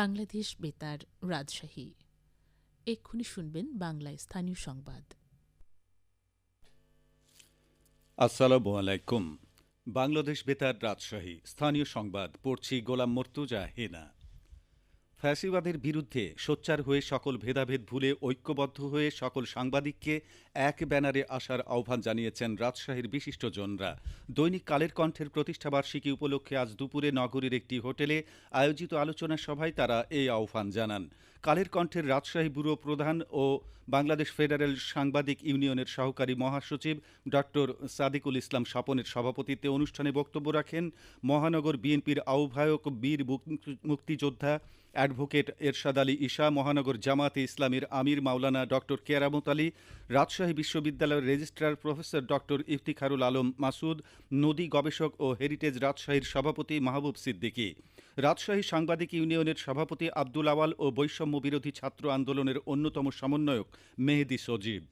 বাংলাদেশ বেতার রাজশাহী। এক্ষুনি শুনবেন বাংলায় স্থানীয় সংবাদ। আসসালামু আলাইকুম। বাংলাদেশ বেতার রাজশাহী। স্থানীয় সংবাদ, পড়ছি গোলাম মর্তুজা হেনা। ফ্যাসিবাদের বিরুদ্ধে সোচ্চার হয়ে সকল ভেদাভেদ ভুলে ঐক্যবদ্ধ হয়ে সকল সাংবাদিককে এক ব্যানারে আসার আহ্বান জানিয়েছেন রাজশাহীর বিশিষ্টজনরা। দৈনিক কালের কণ্ঠের প্রতিষ্ঠাবার্ষিকী উপলক্ষে আজ দুপুরে নগরীর একটি হোটেলে আয়োজিত আলোচনা সভায় তারা এই আহ্বান জানান। কালের কণ্ঠের রাজশাহী ব্যুরো প্রধান ও বাংলাদেশ ফেডারেল সাংবাদিক ইউনিয়নের সহকারী মহাসচিব ডক্টর সাদিকুল ইসলাম স্বপনের সভাপতিত্বে অনুষ্ঠানে বক্তব্য রাখেন মহানগর বিএনপির আহ্বায়ক বীর মুক্তিযোদ্ধা অ্যাডভোকেট এরশাদ আলী ঈশা, মহানগর জামাতে ইসলামের আমির মাওলানা ডক্টর কেরামত আলী, রাজশাহী বিশ্ববিদ্যালয়ের registrar professor doctor Iftikharul Alam Masud, নদী গবেষক ও হেরিটেজ রাজশাহীর সভাপতি মাহবুব সিদ্দিকী। রাজশাহী সাংবাদিক ইউনিয়নের সভাপতি আব্দুল আওয়াল ও বৈষম্য বিরোধী ছাত্র আন্দোলনের অন্যতম সমন্বয়ক মেহেদি সজীব।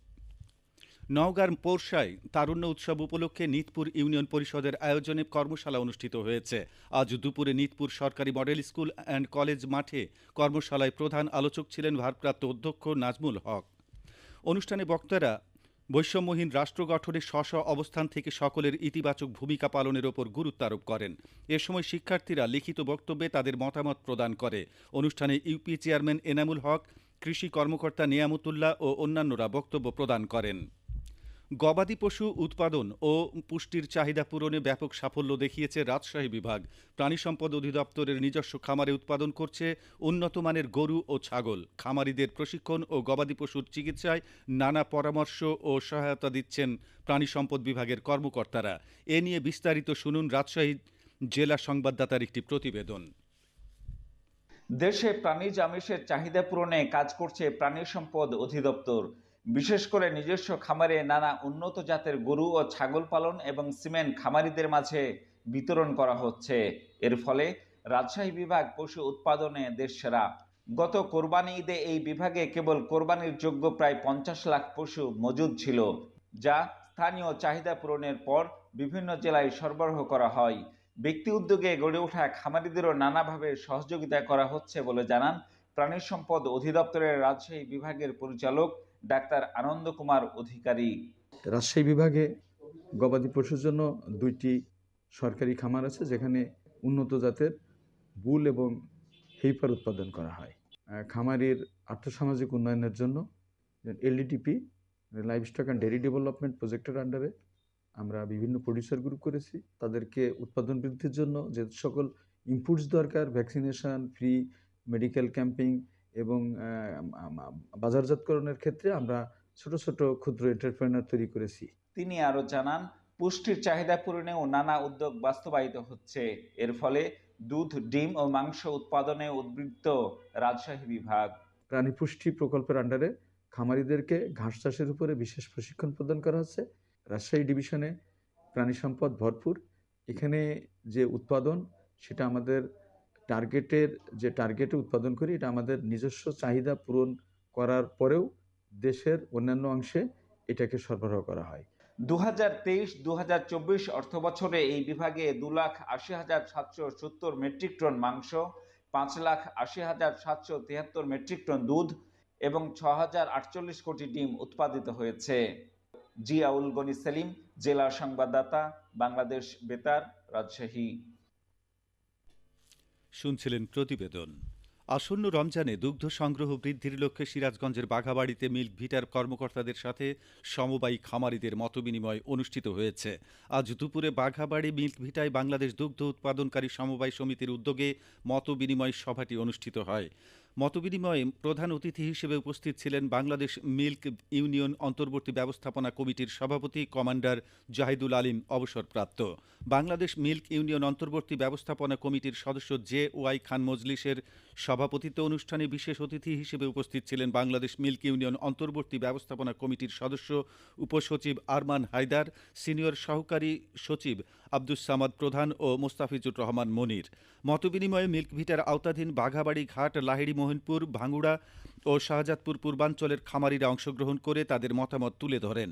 নওগাঁর পোরশায় তারুণ্য উৎসব উপলক্ষে নিতপুর ইউনিয়ন পরিষদের আয়োজনে কর্মশালা অনুষ্ঠিত হয়েছে। আজ দুপুরে নিতপুর সরকারি মডেল স্কুল অ্যান্ড কলেজ মাঠে কর্মশালায় প্রধান আলোচক ছিলেন ভারপ্রাপ্ত অধ্যক্ষ নাজমুল হক। অনুষ্ঠানে বক্তারা বৈষম্যহীন রাষ্ট্র গঠনে স্ব অবস্থান থেকে সকলের ইতিবাচক ভূমিকা পালনের ওপর গুরুত্ব আরোপ করেন। এ সময় শিক্ষার্থীরা লিখিত বক্তব্যে তাদের মতামত প্রদান করে। অনুষ্ঠানে ইউপি চেয়ারম্যান এনামুল হক, কৃষি কর্মকর্তা নিয়ামতুল্লাহ ও অন্যান্যরা বক্তব্য প্রদান করেন। গবাদি পশু উৎপাদন ও পুষ্টির চাহিদা পূরণে ব্যাপক সাফল্য দেখিয়েছে রাজশাহী বিভাগ। প্রাণী সম্পদ অধিদপ্তরের নিজস্ব খামারে উৎপাদন করছে উন্নত মানের গরু ও ছাগল। খামারিদের প্রশিক্ষণ ও গবাদি পশুর চিকিৎসায় নানা পরামর্শ ও সহায়তা দিচ্ছেন প্রাণী সম্পদ বিভাগের কর্মকর্তারা। এ নিয়ে বিস্তারিত শুনুন রাজশাহী জেলা সংবাদদাতার একটি প্রতিবেদন। দেশে প্রাণীজ আমিষের চাহিদা পূরণে কাজ করছে প্রাণী সম্পদ অধিদপ্তর। বিশেষ করে নিজস্ব খামারে নানা উন্নত জাতের গরু ও ছাগল পালন এবং সিমেন্ট খামারিদের মাঝে বিতরণ করা হচ্ছে। এর ফলে রাজশাহী বিভাগ পশু উৎপাদনে দেশ সেরা। গত কোরবানি ঈদে এই বিভাগে কেবল কোরবানির যোগ্য প্রায় পঞ্চাশ লাখ পশু মজুদ ছিল, যা স্থানীয় চাহিদা পূরণের পর বিভিন্ন জেলায় সরবরাহ করা হয়। ব্যক্তি উদ্যোগে গড়ে ওঠা খামারিদেরও নানাভাবে সহযোগিতা করা হচ্ছে বলে জানান প্রাণী সম্পদ অধিদপ্তরের রাজশাহী বিভাগের পরিচালক ডাক্তার আনন্দ কুমার অধিকারী। রাজশাহী বিভাগে গবাদি পশুর জন্য দুইটি সরকারি খামার আছে, যেখানে উন্নত জাতের বুল এবং হেইপার উৎপাদন করা হয়। খামারের আর্থসামাজিক উন্নয়নের জন্য LDTP livestock and dairy development প্রজেক্টের আন্ডারে আমরা বিভিন্ন প্রডিউসার গ্রুপ করেছি। তাদেরকে উৎপাদন বৃদ্ধির জন্য যে সকল ইনপুটস দরকার ভ্যাকসিনেশন ফ্রি মেডিকেল ক্যাম্পিং এবং বাজারজাতকরণের ক্ষেত্রে আমরা ছোট ছোট ক্ষুদ্র এন্টারপ্রেনার তৈরি করেছি। তিনি আরও জানান পুষ্টির চাহিদা পূরণেও নানা উদ্যোগ বাস্তবায়িত হচ্ছে। এর ফলে দুধ ডিম ও মাংস উৎপাদনে উদ্বৃত্ত রাজশাহী বিভাগ। প্রাণী পুষ্টি প্রকল্পের আন্ডারে খামারিদেরকে ঘাস চাষের উপরে বিশেষ প্রশিক্ষণ প্রদান করা হচ্ছে। রাজশাহী ডিভিশনে প্রাণী সম্পদ ভরপুর। এখানে যে উৎপাদন সেটা আমাদের টার্গেটের যে টার্গেটে উৎপাদন করি, এটা আমাদের নিজস্ব চাহিদা পূরণ করার পরেও দেশের অন্যান্য অংশে এটাকে সরবরাহ করা হয়। দু হাজার তেইশ দু হাজার চব্বিশ অর্থ বছরে এই বিভাগে দু লাখ আশি হাজার সাতশো সত্তর মেট্রিক টন মাংস, পাঁচ লাখ আশি হাজার সাতশো তিয়াত্তর মেট্রিক টন দুধ এবং ছ হাজার আটচল্লিশ কোটি ডিম উৎপাদিত হয়েছে। জিয়াউল গনি সেলিম, জেলা সংবাদদাতা, বাংলাদেশ বেতার, রাজশাহী। শুনছিলেন প্রতিবেদন। আসন্ন রমজানে দুগ্ধ সংগ্রহ বৃদ্ধির লক্ষ্যে সিরাজগঞ্জের বাঘাবাড়িতে মিল্ক ভিটার কর্মকর্তাদের সাথে সমবায়ী খামারিদের মতবিনিময় অনুষ্ঠিত হয়েছে। আজ দুপুরে বাঘাবাড়ি মিল্ক ভিটায় বাংলাদেশ দুগ্ধ উৎপাদনকারী সমবায় সমিতির উদ্যোগে মতবিনিময় সভাটি অনুষ্ঠিত হয়। মতবিনিময়ে প্রধান অতিথি হিসেবে উপস্থিত ছিলেন বাংলাদেশ মিল্ক ইউনিয়ন অন্তর্বর্তী ব্যবস্থাপনা কমিটির সভাপতি কমান্ডার জাহিদুল আলিম অবসরপ্রাপ্ত। বাংলাদেশ মিল্ক ইউনিয়ন অন্তর্বর্তী ব্যবস্থাপনা কমিটির সদস্য জে ওয়াই খান মজলিসের সভাপতিত্ব অনুষ্ঠানে বিশেষ অতিথি হিসেবে উপস্থিত ছিলেন বাংলাদেশ মিল্ক ইউনিয়ন অন্তর্বর্তী ব্যবস্থাপনা কমিটির সদস্য, উপসচিব আরমান হায়দার, সিনিয়র সহকারী সচিব আব্দুস সামাদ প্রধান ও মোস্তাফিজুর রহমান মনির। মতবিনিময়ে মিল্ক ভিটার আওতাধীন বাঘাবাড়ি ঘাট লাহিড়ি মোহনপুর, ভাঙ্গুড়া ও শাহজাদপুর পূর্বাঞ্চলের খামারিরা অংশগ্রহণ করে তাদের মতামত তুলে ধরেন।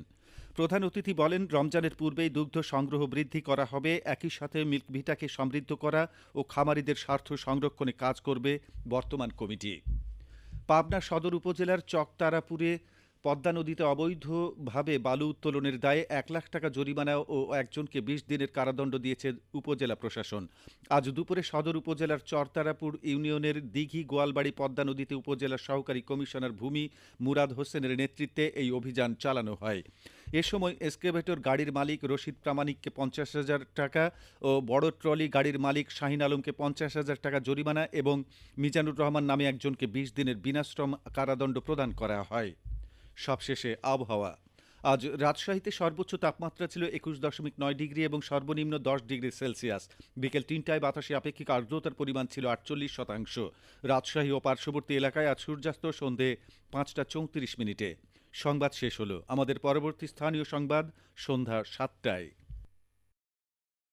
প্রধান অতিথি বলেন, রমজানের পূর্বেই দুগ্ধ সংগ্রহ বৃদ্ধি করা হবে, একই সাথে মিল্ক ভিটাকে সমৃদ্ধ করা ও খামারিদের স্বার্থ সংরক্ষণে কাজ করবে বর্তমান কমিটি। পাবনা সদর উপজেলার চকতারাপুরে পদ্মা নদীতে অবৈধভাবে বালু উত্তোলনের দায়ে এক লাখ টাকা জরিমানা ও একজনকে বিশ দিনের কারাদণ্ড দিয়েছে উপজেলা প্রশাসন। আজ দুপুরে সদর উপজেলার চরতারাপুর ইউনিয়নের দিঘি গোয়ালবাড়ি পদ্মা নদীতে উপজেলা সহকারী কমিশনার ভূমি মুরাদ হোসেনের নেতৃত্বে এই অভিযান চালানো হয়। এ সময় এসকেভেটর গাড়ির মালিক রশিদ প্রামাণিককে পঞ্চাশ হাজার টাকা ও বড় ট্রলি গাড়ির মালিক শাহিন আলমকে পঞ্চাশ হাজার টাকা জরিমানা এবং মিজানুর রহমান নামে একজনকে বিশ দিনের বিনাশ্রম কারাদণ্ড প্রদান করা হয়। সবশেষে আবহাওয়া। আজ রাজশাহীতে সর্বোচ্চ তাপমাত্রা ছিল একুশ দশমিক নয় ডিগ্রি এবং সর্বনিম্ন দশ ডিগ্রি সেলসিয়াস। বিকেল তিনটায় বাতাসে আপেক্ষিক আর্দ্রতার পরিমাণ ছিল আটচল্লিশ শতাংশ। রাজশাহী ও পার্শ্ববর্তী এলাকায় আজ সূর্যাস্ত সন্ধে পাঁচটা চৌত্রিশ মিনিটে। সংবাদ শেষ হলো। আমাদের পরবর্তী স্থানীয় সংবাদ সন্ধ্যা সাতটায়।